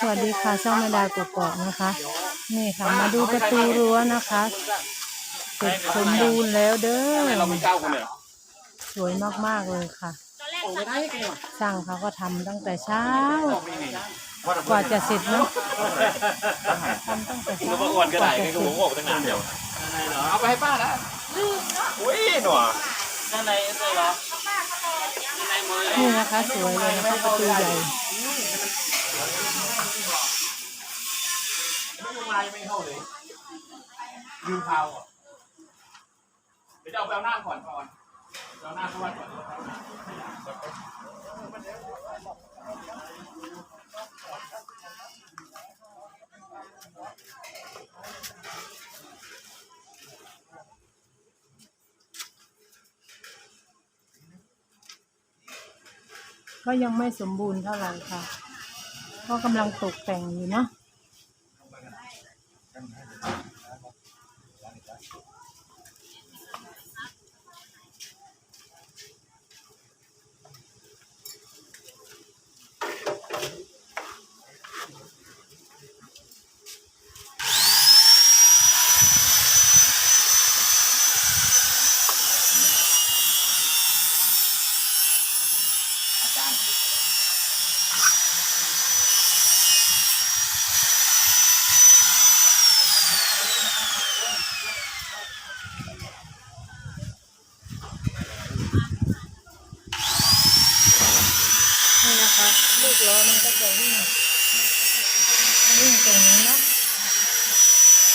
สวัสดีค่ะช่องแม่ดากกอกนะคะ นี่ค่ะมาดูประตูรั้วนะคะเสร็จสมบูรณ์แล้วเด้อเราไม่เก้าคนเลยสวยมากๆเลยค่ะโอ้ไม่ได้ไงวะช่างเขาก็ทำตั้งแต่เช้า กว่าจะเสร็จเนาะทำตั้งแต่เช้ารู้ว่าอ้วนก็กได้ว่าจะไงเสก็ร็ผมจบอกตั้งนานเดียวเอาไปให้ป้านะโอ้ยหนัวด้านในเลยเหรอด้านในมือนี่นะคะสวยเลยนะคะประตูใหญ่ มายังไม่เข้าเลยยืมเท้าอะเดี๋ยวจะเอาไปเอาหน้าก่อนก่อนเอาหน้าเข้าวัดก่อนเอาหน้าก็ยังไม่สมบูรณ์เท่าไหร่ค่ะ ก็กำลังตกแต่งอยู่เนาะ นี่นะคะลูกล้อมันก็จะวิ่งวิ่งตรงนี้เนาะ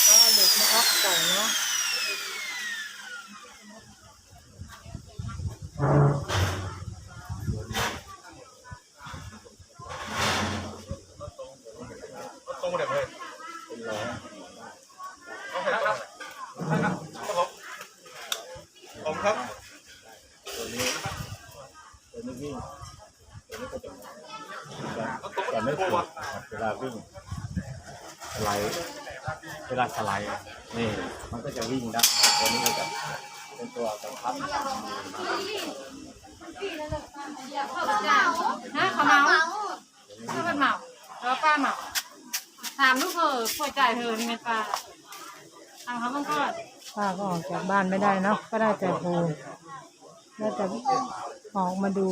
ก็เอาเหล็กมาออกใส่เนาะ ตรงเดี๋ยวเลยโอเคครับครับผมผมครับ ตัวนี้ตัวนี้วิ่งตัวนี้ก็ จะจะจะไม่ถูกเวลาวิ่งสไลด์เวลาสไลด์นี่มันก็จะวิ่งได้ตัวนี้ก็จะเป็นตัวบังคับฮะเขาเมาถ้าเป็นเมาแล้วป้าเมาถามลูกเธอพอใจเธอนี่ไงป้าถามเขาบ้างก่อนป้าก็ออกจากบ้านไม่ได้เนาะก็ได้แต่โฮได้แต่ออกมาดู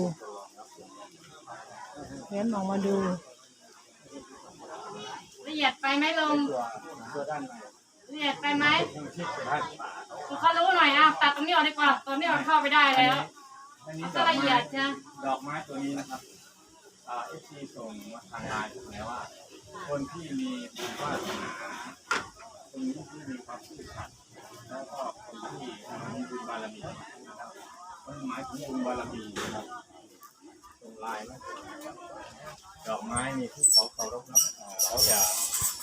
เว้นออกมาดู ละเอียดไปไหมลุงตัวด้านในละเอียดไปไหมยังชิดไปได้คือเขารู้หน่อยอะตัดตรงนี้ออกดีกว่าตรงนี้มันเข้าไปได้แล้วอันนี้ก็ละเอียดจ้ะดอกไม้ตัวนี้นะครับอ่าเอฟซีส่งมาทางไลน์ผมแล้วว่า คนที่มีบุญวาสนาคนนี้ที่มีความซื่อสัตย์แล้วก็คนที่มีบุญบารมีนะครับมันหมายถึงบุญบารมีนะครับ ส่งไลน์มาดอกไม้นี่ที่เขาเคารพนะเอ่อเขาจะ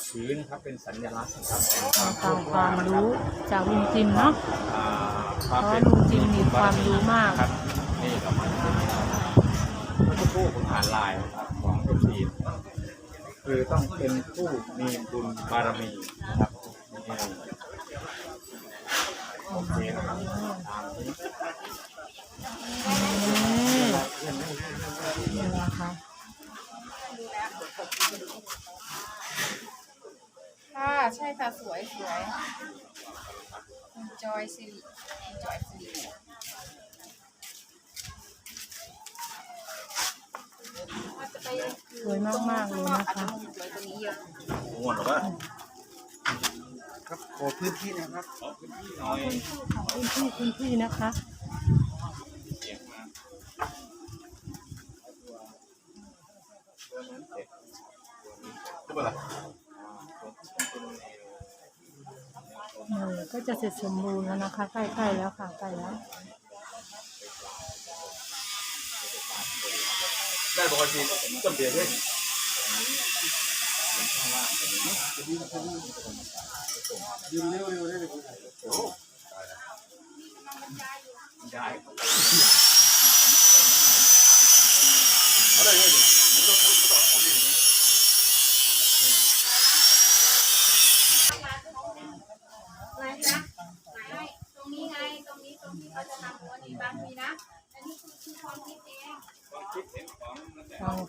ถือนะครับเป็นสัญลักษณ์นะครับแห่งความโชตามคความลาภรู้จากลุงจิมเนาะอ่าคเพวามราะเป็นลุงจิมมีความรู้มาก ครับ นี่ดอกไม้ตัวนี้นะครับเมื่อสักครู่ผมอ่านไลน์นะครับของเอฟซีคือต้องเป็นผู้มีบุญบารมีนะครับนี่โอเคนะครับ สวยสวยจอยสิริจอยสิริสวยมากๆเลยนะคะ สวยตัวนี้เยอะง่วนหรอวะครับขอพื้นที่นะครับหน่อยคุณพี่คุณพี่นะคะเสียงมาตัวนั้นเสร็จจะเป็นอะ เออก็จะเสร็จสมบูรณ์แล้วนะคะใกล้ๆแล้วค่ะใกล้แล้วได้บอกว่าจีนจำเบียร์ด้วยยืนเร็วเร็วเร็วโอ้ได้อะไรเนี่ยมันต้องมันต้องเอาดิ อะไรนะไหนตรงนี้ไง ตรงนี้ตรงที่เขาจะทำหัวนี่บางทีนะ อันนี้คือคือความคิด เอง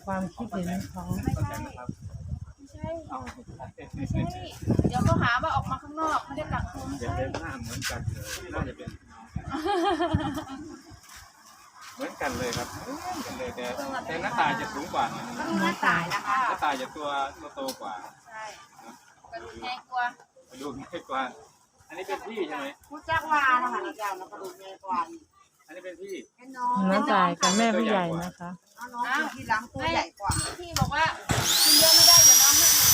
ความคิดเห็นของนั่นแหละฟังความคิดเห็นของไม่ใช่ไม่ใช่ไม่ใช่นี่เดี๋ยวก็หาว่าออกมาข้างนอกไม่ได้กักตุนเดี๋ยวเดินหน้าเหมือนกันเลยน่าจะเป็นเหมือนกันเลยครับเหมือนกันเลยแต่แต่หน้าตาจะสูงกว่านะก็ดูหน้าตายนะคะหน้าตาจะตัวตัวโตกว่าใช่กระดูกแห้งกว่าดูง่ายกว่า อันนี้เป็นพี่ใช่ไหมผู้จ้างวานะคะเราจะเอากระดูกแห้งกว่าอั นนี้เป็นพี่แน่นอนน้าจ่ายกับแม่ผู้ใหญ่นะคะเอาน้องที่ล้างตัวใหญ่กว่า พี่บอกว่ากินเยอะไม่ได้เดี๋ยวน้องไม่อิ่ม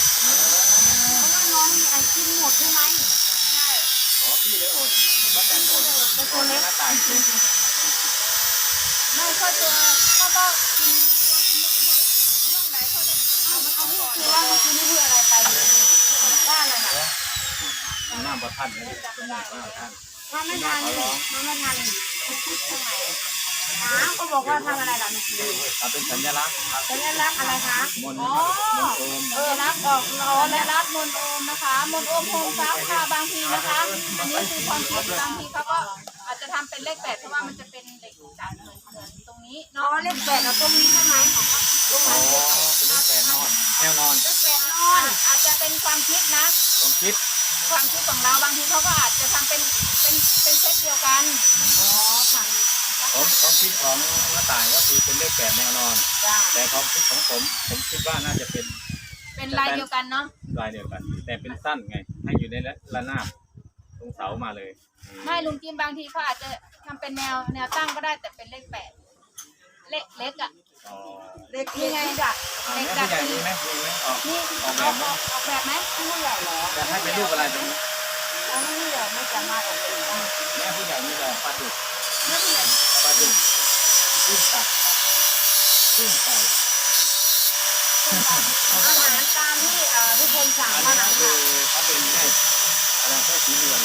เพราะว่าน้องมีไอกินหมดใช่ไหมใช่อ๋อพี่เลยอดป้าแตนอดเป็นตัวเล็กหน้าตาจริงไม่ค่อยตัวก็ก็กินตัวกินน้องไหนเขาจะเอามันเอาที่คือว่าเมื่อกี้นี่คืออะไรไปว่าอะไรนะหน้าประทันเลยหน้าประทันทำไม่ทันทำไม่ทัน ทำไมอ้าวก็บอกว่าทำอะไรล่ะเมื่อกี้เอาเป็นสัญลักษณ์ครับสัญลักษณ์อะไรคะมนต์อ๋อมนต์โอมเออรับออกอ๋อและรับมนต์โอมนะคะ มนต์โอมโฮมซับค่ะบางทีนะคะ อันนี้คือความคิดบางทีเขาก็อาจจะทำเป็นเลขแปดเพราะว่ามันจะเป็นเหล็กดัดเหมือนเหมือนตรงนี้เนาะเลขแปดเอาตรงนี้ใช่ไหมของตรงอ๋อนั้นเป็นเลขแปดนอนแนวนอนเลขแปดนอนอาจจะเป็นความคิดนะ ผมคิด ความคิดของเราบางทีเขาก็อาจจะทำเป็นเป็นเป็นเซตเดียวกันอ๋อค่ะผมความคิดของหน้าต่างก็คือเป็นเลขแปดแนวนอน จ้าแต่ความคิดของผม ผมคิดว่าน่าจะเป็นเป็นลายเดียวกันเนาะลายเดียวกัน แต่เป็นสั้นไง ให้อยู่ในระนาบตรงเสามาเลยอืมไม่ลุงจิมบางทีเขาอาจจะทำเป็นแนวแนวตั้งก็ได้แต่เป็นเลขแปดเลขเล็กอะ อ๋อเลขนี่ไงจ้ะอ่าเลขแม่ดัผู้ดใหญ่มีไหมมีไหมออกนี่ออกแบเอาบไหมออกออกแบบไหมผู้ใหญ่เหรอจะให้เป็นรูปอะไรตรงนี้แล้วไม่ใหญ่ไม่สามารถออกแบบได้แม่ผู้ใหญ่มีแต่ปลาดุกไม่ผู้ใหญ่ปลาดุกกุ้งตักกุ้งไก่อาหารตามที่เอ่อทุกคนสั่งอันมานี้นะคืคะอเขาเป็นแค่อะไรแค่สีเหลือง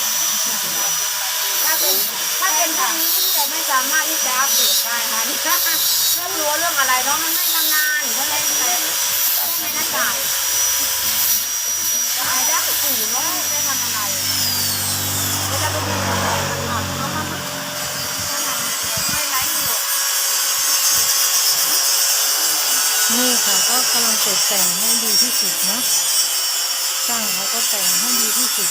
ถ้าเป็นถ้าเป็นพวกนี้ที่จะไม่สามารถที่จะอัปเดตได้ค่ะนี่เรื่องรั้วเรื่องอะไรเนาะมันไม่ชำนาญก็เลยใช้ใช้ในหน้ากากแต่ไอ้ด้านปู่เนาะไม่ได้ทำอะไรเวลาไปดูมันอ่อนเขามาขนาดไม่ไร้อยู่นี่ค่ะก็กำลังตกแต่งให้ดีที่สุดเนาะช่างเขาก็แต่งให้ดีที่สุด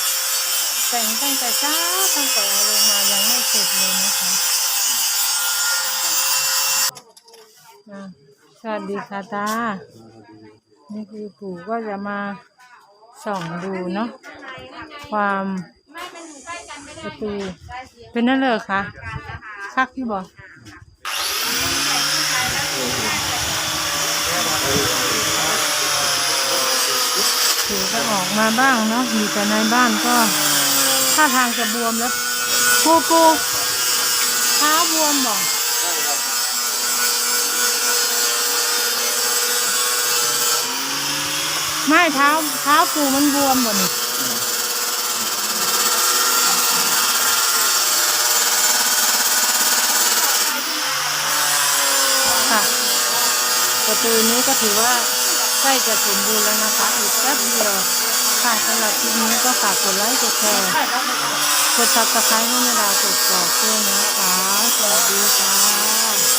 แต่งตั้งแต่เช้าตั้งแต่เอาลงมายังไม่เสร็จเลยนะคะอะ สวัสดีค่ะตา นี่คือปู่ก็จะมาส่องดูเนาะความประตูเป็นนั่นเลยคะคักที่บอกถือก็ออกมาบ้างเนาะอยู่แต่ในบ้านก็ท่าทางจะบวมแล้วปูปูเท้าบวมบอก ไม่เท้าเท้าปูมันบวมหมดนี่ค่ะ ประตูนี้ก็ถือว่าใกล้จะสมบูรณ์แล้วนะคะ อีกแป๊บเดียวค่ะสำหรับคลิปนี้ก็ฝากกดไลค์กดแชร์กดซับสไครต์ให้นาดาวกดกรอกด้วยนะคะสวัสดีค่ะ